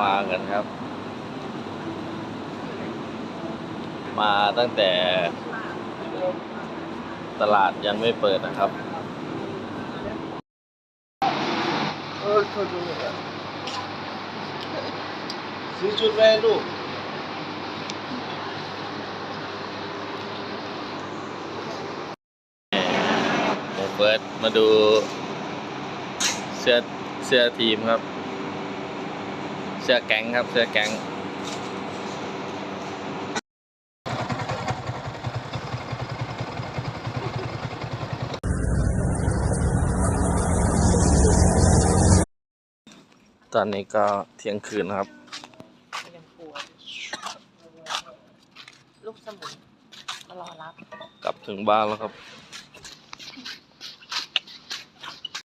มากันครับ มาตั้งแต่ตลาดยังไม่เปิดนะครับเออโทษดูหน่อยซื้อชุดแม่ลูกผมเฟิร์สมาดูเสื้อเสื้อทีมครับเสื้อแก๊งครับ เสื้อแก๊งตอนนี้ก็เที่ยงคืนนะครับยังกลัวลูกสมุนมารอรับ กลับถึงบ้านแล้วครับ